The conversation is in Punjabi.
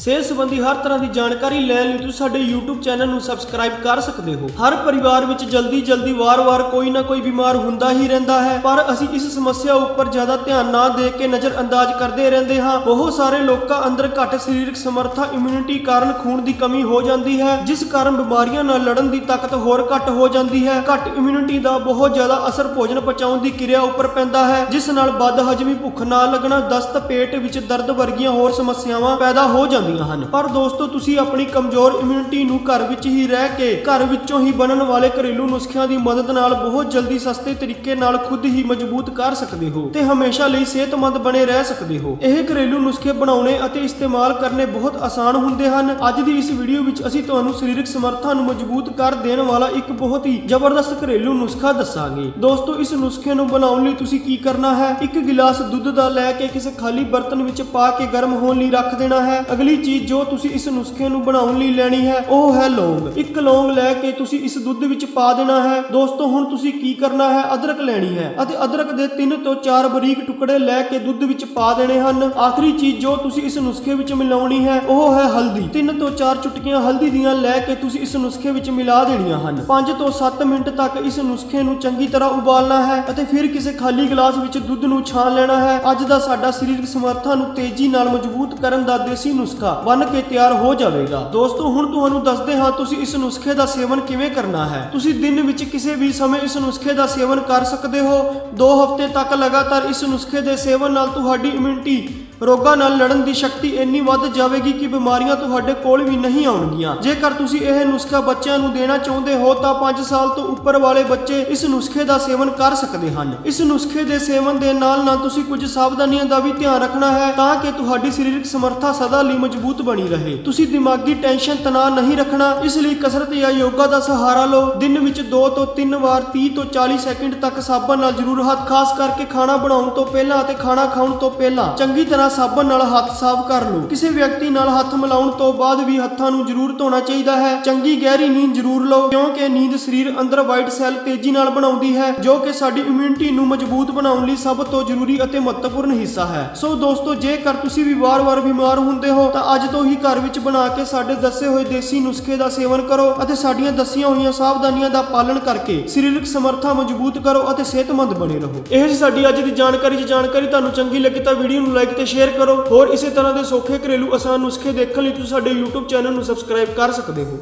ਸਿਹਤ ਸੰਬੰਧੀ ਹਰ ਤਰ੍ਹਾਂ ਦੀ ਜਾਣਕਾਰੀ ਲੈਣ ਲਈ ਤੁਸੀਂ ਸਾਡੇ YouTube ਚੈਨਲ ਨੂੰ ਸਬਸਕ੍ਰਾਈਬ ਕਰ ਸਕਦੇ ਹੋ। ਹਰ ਪਰਿਵਾਰ ਵਿੱਚ ਜਲਦੀ ਜਲਦੀ ਵਾਰ-ਵਾਰ ਕੋਈ ਨਾ ਕੋਈ ਬਿਮਾਰ ਹੁੰਦਾ ਹੀ ਰਹਿੰਦਾ ਹੈ। ਪਰ ਅਸੀਂ ਇਸ ਸਮੱਸਿਆ ਉੱਪਰ ਜ਼ਿਆਦਾ ਧਿਆਨ ਨਾ ਦੇ ਕੇ ਨਜ਼ਰ ਅੰਦਾਜ਼ ਕਰਦੇ ਰਹਿੰਦੇ ਹਾਂ। ਬਹੁਤ ਸਾਰੇ ਲੋਕਾਂ ਅੰਦਰ ਘੱਟ ਸਰੀਰਕ ਸਮਰੱਥਾ ਇਮਿਊਨਿਟੀ ਕਾਰਨ ਖੂਨ ਦੀ ਕਮੀ ਹੋ ਜਾਂਦੀ ਹੈ, ਜਿਸ ਕਾਰਨ ਬਿਮਾਰੀਆਂ ਨਾਲ ਲੜਨ ਦੀ ਤਾਕਤ ਹੋਰ ਘੱਟ ਹੋ ਜਾਂਦੀ ਹੈ। ਘੱਟ ਇਮਿਊਨਿਟੀ ਦਾ ਬਹੁਤ ਜ਼ਿਆਦਾ ਅਸਰ ਭੋਜਨ ਪਚਾਉਣ ਦੀ ਕਿਰਿਆ ਉੱਪਰ ਪੈਂਦਾ ਹੈ, ਜਿਸ ਨਾਲ ਬਦਹਜਮੀ ਭੁੱਖ ਨਾ ਲੱਗਣਾ, ਦਸਤ ਪੇਟ ਵਿੱਚ ਦਰਦ ਵਰਗੀਆਂ ਹੋਰ ਸਮੱਸਿਆਵਾਂ ਪੈਦਾ ਹੋ ਜਾਂਦੀਆਂ ਹਨ। ਪਰ ਦੋਸਤੋ, ਤੁਸੀਂ ਆਪਣੀ ਕਮਜ਼ੋਰ ਇਮਿਊਨਿਟੀ ਨੂੰ ਘਰ ਵਿੱਚ ਹੀ ਰਹਿ ਕੇ ਘਰ ਵਿੱਚੋਂ ਹੀ ਬਣਨ ਵਾਲੇ ਘਰੇਲੂ ਨੁਸਖਿਆਂ ਦੀ ਮਦਦ ਨਾਲ ਬਹੁਤ ਜਲਦੀ ਸਸਤੇ ਤਰੀਕੇ ਨਾਲ ਖੁਦ ਹੀ ਮਜ਼ਬੂਤ ਕਰ ਸਕਦੇ ਹੋ ਤੇ ਹਮੇਸ਼ਾ ਲਈ ਸਿਹਤਮੰਦ ਬਣੇ ਰਹਿ ਸਕਦੇ ਹੋ। ਇਹ ਘਰੇਲੂ ਨੁਸਖੇ ਬਣਾਉਣੇ ਅਤੇ ਇਸਤੇਮਾਲ ਕਰਨੇ ਬਹੁਤ ਆਸਾਨ ਹੁੰਦੇ ਹਨ। ਅੱਜ ਦੀ ਇਸ ਵੀਡੀਓ ਵਿੱਚ ਅਸੀਂ ਤੁਹਾਨੂੰ ਸਰੀਰਕ ਸਮਰੱਥਾ ਨੂੰ ਮਜ਼ਬੂਤ ਕਰ ਦੇਣ ਵਾਲਾ ਇੱਕ ਬਹੁਤ ਹੀ ਜ਼ਬਰਦਸਤ ਘਰੇਲੂ ਨੁਸਖਾ ਦੱਸਾਂਗੇ। ਦੋਸਤੋ, ਇਸ ਨੁਸਖੇ ਨੂੰ ਬਣਾਉਣ ਲਈ ਤੁਸੀਂ ਕੀ ਕਰਨਾ ਹੈ? ਇੱਕ ਗਿਲਾਸ ਦੁੱਧ ਦਾ ਲੈ ਕੇ ਕਿਸੇ ਖਾਲੀ ਬਰਤਨ ਵਿੱਚ ਪਾ ਕੇ ਗਰਮ ਹੋਣ ਲਈ ਰੱਖ ਦੇਣਾ ਹੈ। ਅਗਲੀ ਚੀਜ਼ ਜੋ ਤੁਸੀਂ ਇਸ ਨੁਸਖੇ ਨੂੰ ਬਣਾਉਣ ਲਈ ਲੈਣੀ ਹੈ, ਉਹ ਹੈ ਲੌਂਗ। ਇੱਕ ਲੌਂਗ ਲੈ ਕੇ ਤੁਸੀਂ ਇਸ ਦੁੱਧ ਵਿੱਚ ਪਾ ਦੇਣਾ ਹੈ। ਦੋਸਤੋ, ਹੁਣ ਤੁਸੀਂ ਕੀ ਕਰਨਾ ਹੈ? ਅਦਰਕ ਲੈਣੀ ਹੈ। ਅਤੇ ਅਦਰਕ ਦੇ 3 ਤੋਂ 4 ਬਰੀਕ ਟੁਕੜੇ ਲੈ ਕੇ ਦੁੱਧ ਵਿੱਚ ਪਾ ਦੇਣੇ ਹਨ। ਆਖਰੀ ਚੀਜ਼ ਜੋ ਤੁਸੀਂ ਇਸ ਨੁਸਖੇ ਵਿੱਚ ਮਿਲਾਉਣੀ ਹੈ, ਉਹ ਹੈ ਹਲਦੀ। 3 ਤੋਂ 4 ਚੁਟਕੀਆਂ ਹਲਦੀ ਦੀਆਂ ਲੈ ਕੇ ਤੁਸੀਂ ਇਸ ਨੁਸਖੇ ਵਿੱਚ ਮਿਲਾ ਦੇਣੀਆਂ ਹਨ। 5 ਤੋਂ 7 ਮਿੰਟ ਤੱਕ ਇਸ ਨੁਸਖੇ ਨੂੰ ਚੰਗੀ ਤਰ੍ਹਾਂ ਉਬਾਲਣਾ ਹੈ ਅਤੇ ਫਿਰ ਕਿਸੇ ਖਾਲੀ ਗਲਾਸ ਵਿੱਚ ਦੁੱਧ ਨੂੰ ਛਾਣ ਲੈਣਾ ਹੈ। ਅੱਜ ਦਾ ਸਾਡਾ ਸਰੀਰਕ ਸਮਰੱਥਾ ਨੂੰ ਤੇਜ਼ੀ ਨਾਲ ਮਜ਼ਬੂਤ ਕਰਨ ਦਾ ਦੇਸੀ ਨੁਸਖਾ ਬਣ ਕੇ ਤਿਆਰ ਹੋ ਜਾਵੇਗਾ। ਦੋਸਤੋ, ਹੁਣ ਤੁਹਾਨੂੰ ਦੱਸਦੇ ਹਾਂ, ਤੁਸੀਂ ਇਸ ਨੁਸਖੇ ਦਾ ਸੇਵਨ ਕਿਵੇਂ ਕਰਨਾ ਹੈ। ਤੁਸੀਂ ਦਿਨ ਵਿੱਚ ਕਿਸੇ ਵੀ ਸਮੇਂ ਇਸ ਨੁਸਖੇ ਦਾ ਸੇਵਨ ਕਰ ਸਕਦੇ ਹੋ। 2 ਹਫ਼ਤੇ ਤੱਕ ਲਗਾਤਾਰ ਇਸ ਨੁਸਖੇ ਦੇ ਸੇਵਨ ਨਾਲ ਤੁਹਾਡੀ ਇਮਿਊਨਿਟੀ ਰੋਗਾਂ ਨਾਲ ਲੜਨ ਦੀ ਸ਼ਕਤੀ ਇੰਨੀ ਵੱਧ ਜਾਵੇਗੀ ਕਿ ਬਿਮਾਰੀਆਂ ਤੁਹਾਡੇ ਕੋਲ ਵੀ ਨਹੀਂ ਆਉਣਗੀਆਂ। ਜੇਕਰ ਤੁਸੀਂ ਇਹ ਨੁਸਖਾ ਬੱਚਿਆਂ ਨੂੰ ਦੇਣਾ ਚਾਹੁੰਦੇ ਹੋ, ਤਾਂ 5 ਸਾਲ ਤੋਂ ਉੱਪਰ ਵਾਲੇ ਬੱਚੇ ਇਸ ਨੁਸਖੇ ਦਾ ਸੇਵਨ ਕਰ ਸਕਦੇ ਹਨ। ਇਸ ਨੁਸਖੇ ਦੇ ਸੇਵਨ ਦੇ ਨਾਲ ਨਾਲ ਤੁਸੀਂ ਕੁਝ ਸਾਵਧਾਨੀਆਂ ਦਾ ਵੀ ਧਿਆਨ ਰੱਖਣਾ ਹੈ, ਤਾਂ ਕਿ ਤੁਹਾਡੀ ਸਰੀਰਕ ਸਮਰੱਥਾ ਸਦਾ ਲਈ ਮਜ਼ਬੂਤ ਬਣੀ ਰਹੇ। ਤੁਸੀਂ ਦਿਮਾਗੀ ਟੈਨਸ਼ਨ ਤਣਾਅ ਨਹੀਂ ਰੱਖਣਾ, ਇਸ ਲਈ ਕਸਰਤ ਜਾਂ ਯੋਗਾ ਦਾ ਸਹਾਰਾ ਲਓ। ਦਿਨ ਵਿੱਚ 2 ਤੋਂ 3 ਵਾਰ 30 ਤੋਂ 40 ਸੈਕਿੰਡ ਤੱਕ ਸਾਬਣ ਨਾਲ ਜ਼ਰੂਰ ਹੱਥ, ਖਾਸ ਕਰਕੇ ਖਾਣਾ ਬਣਾਉਣ ਤੋਂ ਪਹਿਲਾਂ ਅਤੇ ਖਾਣਾ ਖਾਣ ਤੋਂ ਪਹਿਲਾਂ। ਚੰਗੀ ਤਰ੍ਹਾਂ ਸਾਬਣ ਨਾਲ ਹੱਥ ਸਾਫ਼ ਕਰ ਲਓ। ਕਿਸੇ ਵਿਅਕਤੀ ਨਾਲ ਹੱਥ ਮਿਲਾਉਣ ਤੋਂ ਬਾਅਦ ਵੀ ਹੱਥਾਂ ਨੂੰ ਜ਼ਰੂਰ ਧੋਣਾ ਚਾਹੀਦਾ ਹੈ। ਚੰਗੀ ਗਹਿਰੀ ਨੀਂਦ ਜ਼ਰੂਰ ਲਓ, ਕਿਉਂਕਿ ਨੀਂਦ ਸਰੀਰ ਅੰਦਰ ਵਾਈਟ ਸੈੱਲ ਤੇਜ਼ੀ ਨਾਲ ਬਣਾਉਂਦੀ ਹੈ, ਜੋ ਕਿ ਸਾਡੀ ਇਮਿਊਨਿਟੀ ਨੂੰ ਮਜ਼ਬੂਤ ਬਣਾਉਣ ਲਈ ਸਭ ਤੋਂ ਜ਼ਰੂਰੀ ਅਤੇ ਮਹੱਤਵਪੂਰਨ ਹਿੱਸਾ ਹੈ। ਸੋ ਦੋਸਤੋ, ਜੇਕਰ ਤੁਸੀਂ ਵੀ ਵਾਰ-ਵਾਰ ਬਿਮਾਰ ਹੁੰਦੇ ਹੋ, ਤਾਂ ਅੱਜ ਤੋਂ ਹੀ ਘਰ ਵਿੱਚ ਬਣਾ ਕੇ ਸਾਡੇ ਦੱਸੇ ਹੋਏ ਦੇਸੀ ਨੁਸਖੇ ਦਾ ਸੇਵਨ ਕਰੋ ਅਤੇ ਸਾਡੀਆਂ ਦੱਸੀਆਂ ਹੋਈਆਂ ਸਾਵਧਾਨੀਆਂ ਦਾ ਪਾਲਣ ਕਰਕੇ ਸਰੀਰਕ ਸਮਰੱਥਾ ਮਜ਼ਬੂਤ ਕਰੋ ਅਤੇ ਸਿਹਤਮੰਦ ਬਣੇ ਰਹੋ। ਇਹ ਸੀ ਸਾਡੀ ਅੱਜ ਦੀ ਜਾਣਕਾਰੀ। ਜੇ ਜਾਣਕਾਰੀ ਤੁਹਾਨੂੰ ਚੰਗੀ ਲੱਗੀ ਤਾਂ ਵੀਡੀਓ ਨੂੰ ਲਾਈਕ ਤੇ ਸ਼ੇਅਰ ਕਰੋ। ਹੋਰ ਇਸੇ ਤਰ੍ਹਾਂ ਦੇ ਸੌਖੇ ਘਰੇਲੂ ਆਸਾਨ ਨੁਸਖੇ ਦੇਖਣ ਲਈ ਤੁਸੀਂ ਸਾਡੇ YouTube ਚੈਨਲ ਨੂੰ ਸਬਸਕ੍ਰਾਈਬ ਕਰ ਸਕਦੇ ਹੋ।